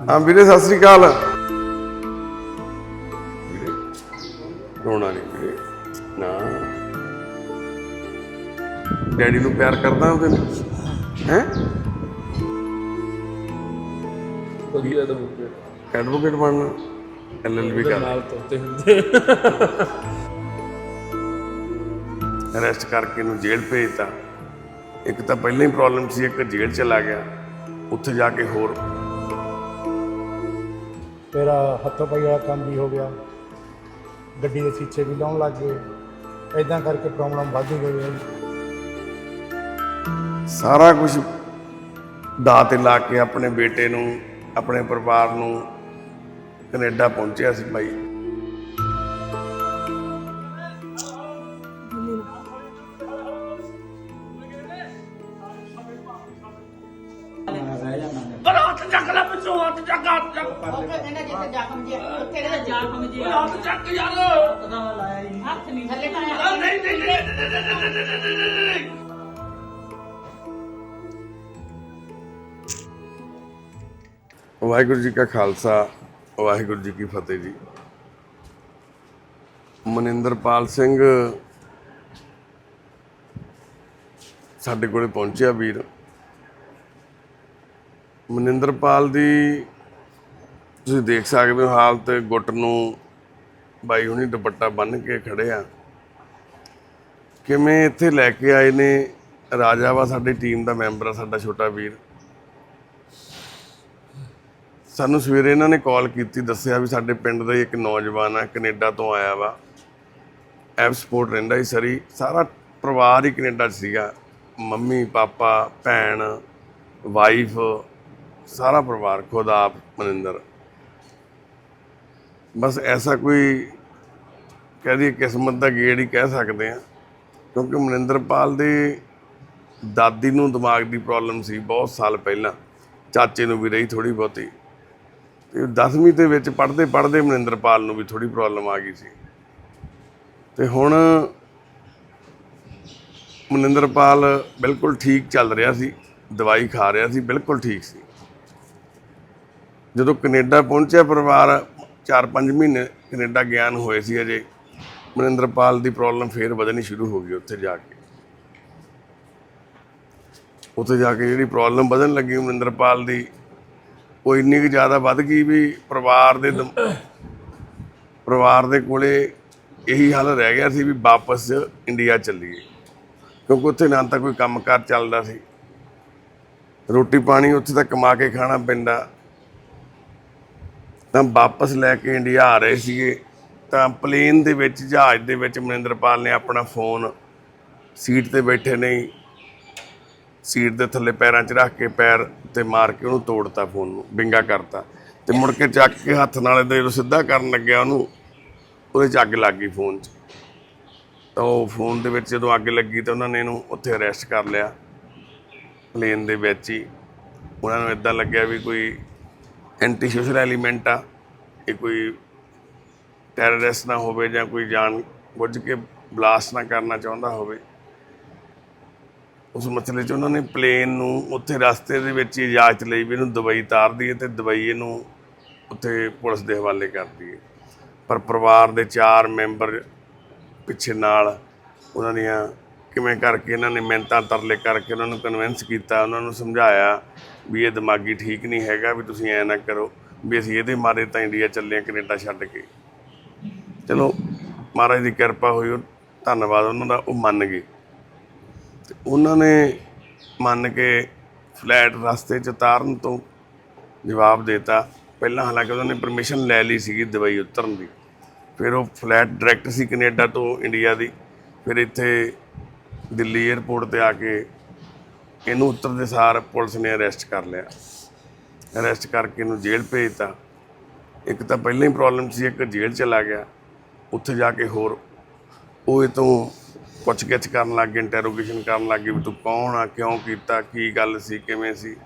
ਹਾਂ ਵੀਰੇ ਸਤਿ ਸ੍ਰੀ ਅਕਾਲ। ਵੀਰੇ ਰੋਣਾ ਨਹੀਂ ਵੀਰੇ ਨਾ। ਡੈਡੀ ਨੂੰ ਪਿਆਰ ਕਰਦਾ ਉਹਦੇ ਨੂੰ ਹੈ? ਵਧੀਆ ਤਾਂ ਮੁੱਕੇ ਐਡਵੋਕੇਟ ਬਣਨਾ ਐਲਐਲਬੀ ਕਰ। ਨਾਲ ਤੋਤੇ ਹੁੰਦੇ। ਅਰੈਸਟ ਕਰਕੇ ਨੂੰ ਜੇਲ੍ਹ ਭੇਜਤਾ। ਇੱਕ ਤਾਂ ਪਹਿਲਾਂ ਹੀ ਪ੍ਰੋਬਲਮ ਸੀ ਇੱਕ ਜੇਲ੍ਹ ਚਲਾ ਗਿਆ। ਉੱਥੇ ਜਾ ਕੇ ਹੋਰ ਤੇਰਾ ਹੱਥੋਂ ਪਾਈ ਵਾਲਾ ਕੰਮ ਵੀ ਹੋ ਗਿਆ। ਗੱਡੀ ਦੇ ਸੀਚੇ ਵੀ ਲਾਉਣ ਲੱਗ ਗਏ। ਐਦਾਂ ਕਰਕੇ ਪ੍ਰੋਬਲਮ ਵੱਧ ਗਈ ਹੈ ਸਾਰਾ ਕੁਝ ਦਾਅ ਤੇ ਲਾ ਕੇ ਆਪਣੇ ਬੇਟੇ ਨੂੰ, ਆਪਣੇ ਪਰਿਵਾਰ ਨੂੰ ਕੈਨੇਡਾ ਪਹੁੰਚਿਆ ਸੀ ਭਾਈ ਹੱਥ ਚੱਕ ਹੱਥ ਚੱਕ ਉੱਥੇ ਕਹਿੰਦਾ ਜਿੱਥੇ ਜ਼ਖਮ ਜੇ ਉੱਥੇ ਕਹਿੰਦਾ ਜ਼ਖਮ ਜੇ ਹੱਥ ਚੱਕ ਯਾਰ ਹੱਥ ਨਹੀਂ ਥੱਲੇ ਨਹੀਂ ਨਹੀਂ, ਨਹੀਂ, ਨਹੀਂ, ਨਹੀਂ, ਨਹੀਂ, ਨਹੀਂ, ਨਹੀਂ, ਨਹੀਂ। ਵਾਹਿਗੁਰੂ ਜੀ ਕਾ ਖਾਲਸਾ ਵਾਹਿਗੁਰੂ ਜੀ ਕੀ ਫਤਿਹ ਜੀ ਮਨਿੰਦਰਪਾਲ ਸਿੰਘ ਸਾਡੇ ਕੋਲੇ ਪਹੁੰਚਿਆ ਵੀਰ ਮਨਿੰਦਰਪਾਲ ਦੀ ਤੁਸੀਂ ਦੇਖ ਸਕਦੇ ਹੋ ਹਾਲਤ ਗੁੱਟ ਨੂੰ ਬਾਈ ਹੁਣੀ ਦੁਪੱਟਾ ਬੰਨ੍ਹ ਕੇ ਖੜੇ ਆ। ਕਿਵੇਂ ਇੱਥੇ ਲੈ ਕੇ ਆਏ ਨੇ? ਰਾਜਾ ਵਾ ਸਾਡੀ ਟੀਮ ਦਾ ਮੈਂਬਰ ਆ, ਸਾਡਾ ਛੋਟਾ ਵੀਰ। ਸਾਨੂੰ ਸਵੇਰੇ ਇਹਨਾਂ ਨੇ ਕਾਲ ਕੀਤੀ, ਦੱਸਿਆ ਵੀ ਸਾਡੇ ਪਿੰਡ ਦਾ ਇੱਕ ਨੌਜਵਾਨ ਆ, ਕੈਨੇਡਾ ਤੋਂ ਆਇਆ ਵਾ। ਐਪ ਸਪੋਰਟ ਰਹਿੰਦਾ ਸੀ ਸਰੀ। ਸਾਰਾ ਪਰਿਵਾਰ ਹੀ ਕੈਨੇਡਾ 'ਚ ਸੀਗਾ। ਮੰਮੀ, ਪਾਪਾ, ਭੈਣ, ਵਾਈਫ ਸਾਰਾ ਪਰਿਵਾਰ, ਖੁਦ ਆਪ, ਮਨਿੰਦਰ। ਬਸ ਐਸਾ ਕੋਈ ਕਹਿ ਦਈਏ ਕਿਸਮਤ ਦਾ ਗੇੜ ਹੀ ਕਹਿ ਸਕਦੇ ਆ ਕਿਉਂਕਿ ਮਨਿੰਦਰਪਾਲ ਦੇ ਦਾਦੀ ਨੂੰ ਦਿਮਾਗ ਦੀ ਪ੍ਰੋਬਲਮ ਸੀ ਬਹੁਤ ਸਾਲ ਪਹਿਲਾਂ। ਚਾਚੇ ਨੂੰ ਵੀ ਰਹੀ ਥੋੜੀ ਬਹੁਤੀ। ਤੇ 10ਵੀਂ ਦੇ ਵਿੱਚ ਪੜ੍ਹਦੇ ਪੜ੍ਹਦੇ ਮਨਿੰਦਰਪਾਲ ਨੂੰ ਵੀ ਥੋੜੀ ਪ੍ਰੋਬਲਮ ਆ ਗਈ ਸੀ। ਤੇ ਹੁਣ ਮਨਿੰਦਰਪਾਲ ਬਿਲਕੁਲ ਠੀਕ ਚੱਲ ਰਿਹਾ ਸੀ, ਦਵਾਈ ਖਾ ਰਿਹਾ ਸੀ, ਬਿਲਕੁਲ ਠੀਕ ਸੀ। ਜਦੋਂ ਕੈਨੇਡਾ ਪਹੁੰਚਿਆ ਪਰਿਵਾਰ 4-5 ਮਹੀਨੇ ਕੈਨੇਡਾ ਗਿਆਨ ਹੋਏ ਸੀ ਅਜੇ। ਮਨਿੰਦਰਪਾਲ ਦੀ ਪ੍ਰੋਬਲਮ ਫੇਰ ਵਧਣੀ ਸ਼ੁਰੂ ਹੋ ਗਈ ਉੱਥੇ ਜਾ ਕੇ। ਉੱਥੇ ਜਾ ਕੇ ਜਿਹੜੀ ਪ੍ਰੋਬਲਮ ਵਧਣ ਲੱਗੀ ਮਨਿੰਦਰਪਾਲ ਦੀ, ਉਹ ਇੰਨੀ ਕੁ ਜ਼ਿਆਦਾ ਵੱਧ ਗਈ ਵੀ ਪਰਿਵਾਰ ਦੇ ਪਰਿਵਾਰ ਦੇ ਕੋਲੇ ਇਹੀ ਹਾਲ ਰਹਿ ਗਿਆ ਸੀ ਵੀ ਵਾਪਸ ਇੰਡੀਆ ਚੱਲੀਏ। ਕਿਉਂਕਿ ਉੱਥੇ ਨਾ ਤਾਂ ਕੋਈ ਕੰਮਕਾਰ ਚੱਲਦਾ ਸੀ। ਰੋਟੀ ਪਾਣੀ ਉੱਥੇ ਤਾਂ ਕਮਾ ਕੇ ਖਾਣਾ ਪੈਂਦਾ। ਤਾਂ ਵਾਪਸ ਲੈ ਕੇ ਇੰਡੀਆ ਆ ਰਹੇ ਸੀਗੇ। ਤਾਂ ਪਲੇਨ ਦੇ ਵਿੱਚ, ਜਹਾਜ਼ ਦੇ ਵਿੱਚ ਮਨਿੰਦਰਪਾਲ ਨੇ ਆਪਣਾ ਫੋਨ ਸੀਟ ਤੇ ਬੈਠੇ ਨਹੀਂ। ਸੀਟ ਦੇ ਥੱਲੇ ਪੈਰਾਂ 'ਚ ਰੱਖ ਕੇ ਪੈਰ ਤੇ ਮਾਰ ਕੇ ਉਹਨੂੰ ਤੋੜਤਾ ਫੋਨ ਨੂੰ, ਬਿੰਗਾ ਕਰਤਾ। ਤੇ ਮੁੜ ਕੇ ਚੱਕ ਕੇ ਹੱਥ ਨਾਲ ਜਦੋਂ ਸਿੱਧਾ ਕਰਨ ਲੱਗਿਆ ਉਹਨੂੰ, ਉਹਦੇ 'ਚ ਅੱਗ ਲੱਗ ਗਈ ਫੋਨ 'ਚ। ਤਾਂ ਉਹ ਫੋਨ ਦੇ ਵਿੱਚ ਜਦੋਂ ਅੱਗ ਲੱਗੀ ਤਾਂ ਉਹਨਾਂ ਨੇ ਇਹਨੂੰ ਉੱਥੇ ਅਰੈਸਟ ਕਰ ਲਿਆ। ਪਲੇਨ ਦੇ ਵਿੱਚ ਹੀ। ਉਹਨਾਂ ਨੂੰ ਇਦਾਂ ਲੱਗਿਆ ਵੀ ਕੋਈ ਐਂਟੀ ਸੋਸ਼ਲ ਐਲੀਮੈਂਟ ਆ, ਇਹ ਕੋਈ ਟੈਰਰਿਸਟ ਨਾ ਹੋਵੇ ਜਾਂ ਕੋਈ ਜਾਣ ਬੁੱਝ ਕੇ ਬਲਾਸਟ ਨਾ ਕਰਨਾ ਚਾਹੁੰਦਾ ਹੋਵੇ। ਉਸ ਮਸਲੇ 'ਚ ਉਹਨਾਂ ਨੇ ਪਲੇਨ ਨੂੰ ਉੱਥੇ ਰਸਤੇ ਦੇ ਵਿੱਚ ਹੀ ਇਜਾਜ਼ਤ ਲਈ ਵੀ ਇਹਨੂੰ ਦੁਬਈ ਤਾਰਦੀ ਹੈ ਤੇ ਦੁਬਈ ਇਹਨੂੰ ਉੱਥੇ ਪੁਲਿਸ ਦੇ ਹਵਾਲੇ ਕਰਦੀ ਹੈ। ਪਰ ਪਰਿਵਾਰ ਦੇ ਚਾਰ ਮੈਂਬਰ ਪਿੱਛੇ ਨਾਲ ਉਹਨਾਂ ਦੀਆਂ ਕਿਵੇਂ ਕਰਕੇ ਇਹਨਾਂ ਨੇ ਮਿਹਨਤਾਂ ਤਰਲੇ ਕਰਕੇ ਉਹਨਾਂ ਨੂੰ ਕਨਵਿੰਸ ਕੀਤਾ, ਉਹਨਾਂ ਨੂੰ ਸਮਝਾਇਆ ਵੀ ਇਹ ਦਿਮਾਗੀ ਠੀਕ ਨਹੀਂ ਹੈਗਾ ਵੀ ਤੁਸੀਂ ਐ ਨਾ ਕਰੋ ਵੀ ਅਸੀਂ ਇਹਦੇ ਮਾਰੇ ਤਾਂ ਇੰਡੀਆ ਚੱਲੇ ਹਾਂ, ਕੈਨੇਡਾ ਛੱਡ ਕੇ। ਚਲੋ, ਮਹਾਰਾਜ ਦੀ ਕਿਰਪਾ ਹੋਈ ਉਹ ਧੰਨਵਾਦ ਉਹਨਾਂ ਦਾ, ਉਹ ਮੰਨ ਗਏ। ਤੇ ਉਹਨਾਂ ਨੇ ਮੰਨ ਕੇ ਫਲੈਟ ਰਸਤੇ 'ਚ ਉਤਾਰਨ ਤੋਂ ਜਵਾਬ ਦਿੱਤਾ। ਪਹਿਲਾਂ ਹਾਲਾਂਕਿ ਉਹਨਾਂ ਨੇ ਪਰਮਿਸ਼ਨ ਲੈ ਲਈ ਸੀਗੀ ਦੁਬਈ ਉਤਰਨ ਦੀ। ਫਿਰ ਉਹ ਫਲੈਟ ਡਾਇਰੈਕਟ ਸੀ ਕੈਨੇਡਾ ਤੋਂ ਇੰਡੀਆ ਦੀ। ਫਿਰ ਇੱਥੇ ਦਿੱਲੀ 에ਅਰਪੋਰਟ ਤੇ ਆ ਕੇ ਇਹਨੂੰ ਉਤਰਦੇ ਸਾਰ ਪੁਲਿਸ ਨੇ ਅਰੈਸਟ ਕਰ ਲਿਆ। ਅਰੈਸਟ ਕਰਕੇ ਇਹਨੂੰ ਜੇਲ੍ਹ ਭੇਜਤਾ। ਇੱਕ ਤਾਂ ਪਹਿਲਾਂ ਹੀ ਪ੍ਰੋਬਲਮ ਸੀ ਇੱਕ ਜੇਲ੍ਹ ਚਲਾ ਗਿਆ। ਉੱਥੇ ਜਾ ਕੇ ਹੋਰ ਉਹ ਇਹ ਤੋਂ ਪੁੱਛਗਿੱਛ ਕਰਨ ਲੱਗ ਗਏ ਇੰਟਰੋਗੇਸ਼ਨ ਕਰਨ ਲੱਗ ਗਏ ਵੀ ਤੂੰ ਕੌਣ ਆ ਕਿਉਂ ਕੀਤਾ ਕੀ ਗੱਲ ਸੀ ਕਿਵੇਂ ਸੀ।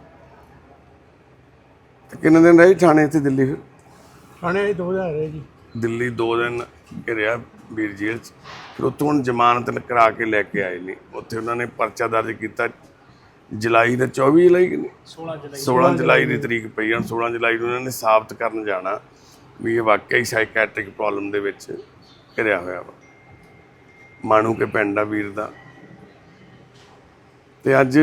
ਤੇ ਕਿੰਨੇ ਦਿਨ ਰਹੀ ਥਾਣੇ ਇੱਥੇ ਦਿੱਲੀ ਫਿਰ? ਥਾਣੇ 2000 ਹੈ ਜੀ। ਦਿੱਲੀ ਦੋ ਦਿਨ ਘਿਰਿਆ ਵੀਰ ਜੇਲ੍ਹ 'ਚ। ਫਿਰ ਉੱਥੋਂ ਹੁਣ ਜ਼ਮਾਨਤ ਕਰਾ ਕੇ ਲੈ ਕੇ ਆਏ ਨੇ। ਉੱਥੇ ਉਹਨਾਂ ਨੇ ਪਰਚਾ ਦਰਜ ਕੀਤਾ। ਜੁਲਾਈ ਦਾ 24 ਜੁਲਾਈ ਕਿ ਨਹੀਂ? 16 ਜੁਲਾਈ 16 ਜੁਲਾਈ ਦੀ ਤਰੀਕ ਪਈ ਹਨ 16 ਜੁਲਾਈ ਨੂੰ ਇਹਨਾਂ ਨੇ ਸਾਬਤ ਕਰਨ ਜਾਣਾ ਵੀ ਇਹ ਵਾਕਈ ਸਾਈਕੈਟ੍ਰਿਕ ਪ੍ਰੋਬਲਮ ਦੇ ਵਿੱਚ ਘਿਰਿਆ ਹੋਇਆ ਵਾ। ਮਾਣੂ ਕੇ ਪਿੰਡ ਆ ਵੀਰ ਦਾ। ਤੇ ਅੱਜ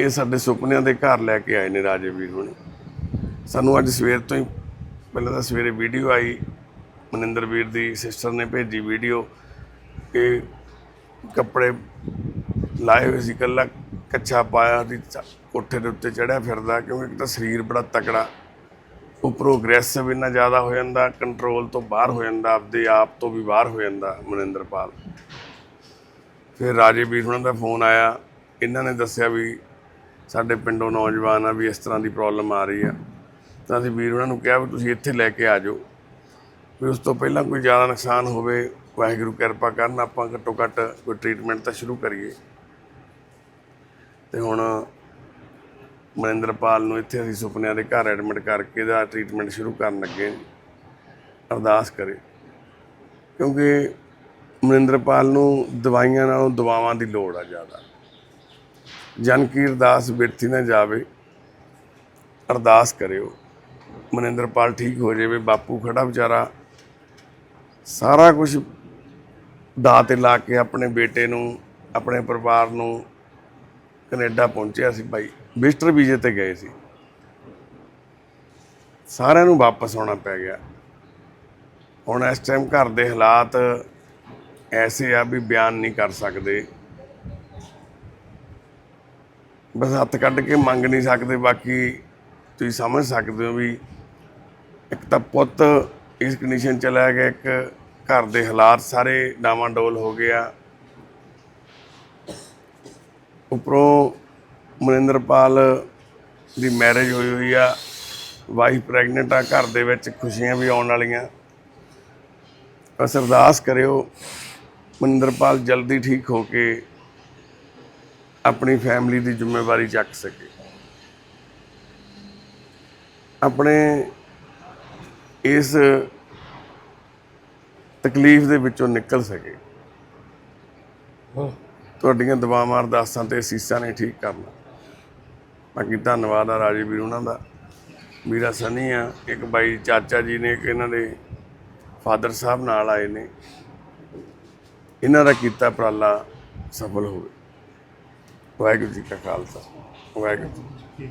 ਇਹ ਸਾਡੇ ਸੁਪਨਿਆਂ ਦੇ ਘਰ ਲੈ ਕੇ ਆਏ ਨੇ ਰਾਜੇ ਵੀਰ ਹੁਣੇ। ਸਾਨੂੰ ਅੱਜ ਸਵੇਰ ਤੋਂ ਹੀ ਪਹਿਲਾਂ ਤਾਂ ਸਵੇਰੇ ਵੀਡੀਓ ਆਈ। ਮਨਿੰਦਰ ਵੀਰ ਦੀ ਸਿਸਟਰ ਨੇ ਭੇਜੀ ਵੀਡੀਓ ਕਿ ਕੱਪੜੇ ਲਾਏ ਹੋਏ ਸੀ ਕੱਲਾ ਕੱਚਾ ਪਾਇਆ ਦੀ ਕੋਠੇ ਦੇ ਉੱਤੇ ਚੜਿਆ ਫਿਰਦਾ, ਕਿਉਂਕਿ ਇੱਕ ਤਾਂ ਸਰੀਰ ਬੜਾ ਤਕੜਾ ਉੱਪਰੋਂ ਅਗਰੈਸਿਵ ਇੰਨਾ ਜ਼ਿਆਦਾ ਹੋ ਜਾਂਦਾ ਕੰਟਰੋਲ ਤੋਂ ਬਾਹਰ ਹੋ ਜਾਂਦਾ, ਆਪਦੇ ਆਪ ਤੋਂ ਵੀ ਬਾਹਰ ਹੋ ਜਾਂਦਾ ਮਨਿੰਦਰਪਾਲ। ਫਿਰ ਰਾਜੇ ਵੀਰ ਉਹਨਾਂ ਦਾ ਫੋਨ ਆਇਆ, ਇਹਨਾਂ ਨੇ ਦੱਸਿਆ ਵੀ ਸਾਡੇ ਪਿੰਡੋਂ ਨੌਜਵਾਨ ਆ ਵੀ ਇਸ ਤਰ੍ਹਾਂ ਦੀ ਪ੍ਰੋਬਲਮ ਆ ਰਹੀ ਆ। ਤਾਂ ਅਸੀਂ ਵੀਰ ਉਹਨਾਂ ਨੂੰ ਕਿਹਾ ਵੀ ਤੁਸੀਂ ਇੱਥੇ ਲੈ ਕੇ ਆ ਜਾਓ, ਵੀ ਉਸ ਤੋਂ ਪਹਿਲਾਂ ਕੋਈ ਜ਼ਿਆਦਾ ਨੁਕਸਾਨ ਹੋਵੇ, ਵਾਹਿਗੁਰੂ ਕਿਰਪਾ ਕਰਨ, ਆਪਾਂ ਘੱਟੋ ਘੱਟ ਕੋਈ ਟ੍ਰੀਟਮੈਂਟ ਤਾਂ ਸ਼ੁਰੂ ਕਰੀਏ। ਤੇ ਹੁਣ ਮਨਿੰਦਰਪਾਲ ਨੂੰ ਇੱਥੇ ਅਸੀਂ ਸੁਪਨਿਆਂ ਦੇ ਘਰ ਐਡਮਿਟ ਕਰਕੇ ਇਹਦਾ ਟ੍ਰੀਟਮੈਂਟ ਸ਼ੁਰੂ ਕਰਨ ਲੱਗੇ ਅਰਦਾਸ ਕਰੇ। ਕਿਉਂਕਿ ਮਨਿੰਦਰਪਾਲ ਨੂੰ ਦਵਾਈਆਂ ਨਾਲੋਂ ਦਵਾਵਾਂ ਦੀ ਲੋੜ ਆ ਜ਼ਿਆਦਾ। ਜਨ ਕੀ ਅਰਦਾਸ ਬਿਰਥੀ ਨਾ ਜਾਵੇ, ਅਰਦਾਸ ਕਰਿਓ। ਮਨਿੰਦਰਪਾਲ ਠੀਕ ਹੋ ਜਾਵੇ, ਬਾਪੂ ਖੜਾ ਵਿਚਾਰਾ। ਸਾਰਾ ਕੁਝ ਦਾਅ ਤੇ ਲਾ ਕੇ ਆਪਣੇ ਬੇਟੇ ਨੂੰ, ਆਪਣੇ ਪਰਿਵਾਰ ਨੂੰ ਕੈਨੇਡਾ ਪਹੁੰਚਿਆ ਸੀ ਭਾਈ ਵਿਜ਼ਟਰ ਵੀਜ਼ੇ ਤੇ ਗਏ ਸੀ। ਸਾਰਿਆਂ ਨੂੰ ਵਾਪਸ ਆਉਣਾ ਪੈ ਗਿਆ। ਹੁਣ ਇਸ ਟਾਈਮ ਘਰ ਦੇ ਹਾਲਾਤ ਐਸੇ ਆ ਵੀ ਬਿਆਨ ਨਹੀਂ ਕਰ ਸਕਦੇ। ਬਸ ਹੱਥ ਕੱਢ ਕੇ ਮੰਗ ਨਹੀਂ ਸਕਦੇ, ਬਾਕੀ ਤੁਸੀਂ ਸਮਝ ਸਕਦੇ ਹੋ ਵੀ ਇੱਕ ਤਾਂ ਪੁੱਤ ਇਸ ਕੰਡੀਸ਼ਨ ਚ ਲੈ ਗਿਆ, ਇੱਕ ਘਰ ਦੇ ਹਾਲਾਤ ਸਾਰੇ ਡਾਵਾਂਡੋਲ ਹੋ ਗਿਆ ਉਪਰੋਂ ਮਨਿੰਦਰਪਾਲ ਦੀ ਮੈਰਿਜ ਹੋਈ ਹੋਈ ਆ। ਵਾਈਫ ਪ੍ਰੈਗਨੈਂਟ ਆ, ਘਰ ਦੇ ਵਿੱਚ ਖੁਸ਼ੀਆਂ ਵੀ ਆਉਣ ਵਾਲੀਆਂ। ਬਸ ਅਰਦਾਸ ਕਰਿਓ, ਮਨਿੰਦਰਪਾਲ ਜਲਦੀ ਠੀਕ ਹੋ ਕੇ ਆਪਣੀ ਫੈਮਿਲੀ ਦੀ ਜ਼ਿੰਮੇਵਾਰੀ ਚੱਕ ਸਕੇ। ਆਪਣੇ ਇਸ ਤਕਲੀਫ ਦੇ ਵਿੱਚੋਂ ਨਿਕਲ ਸਕੇ। ਤੁਹਾਡੀਆਂ ਦੁਆਵਾਂ ਅਰਦਾਸਾਂ ਤੇ ਅਸੀਸਾਂ ਨੇ ਠੀਕ ਕਰਨਾ ਬਾਕੀ ਧੰਨਵਾਦ ਆ ਰਾਜੇ ਵੀਰ ਉਹਨਾਂ ਦਾ। ਵੀਰਾ ਸਨੀ ਆ, ਇੱਕ ਬਾਈ ਚਾਚਾ ਜੀ ਨੇ, ਇੱਕ ਇਹਨਾਂ ਦੇ ਫਾਦਰ ਸਾਹਿਬ ਨਾਲ ਆਏ ਨੇ। ਇਹਨਾਂ ਦਾ ਕੀਤਾ ਉਪਰਾਲਾ ਸਫਲ ਹੋਵੇ। ਵਾਹਿਗੁਰੂ ਜੀ ਕਾ ਖਾਲਸਾ, ਵਾਹਿਗੁਰੂ ਜੀ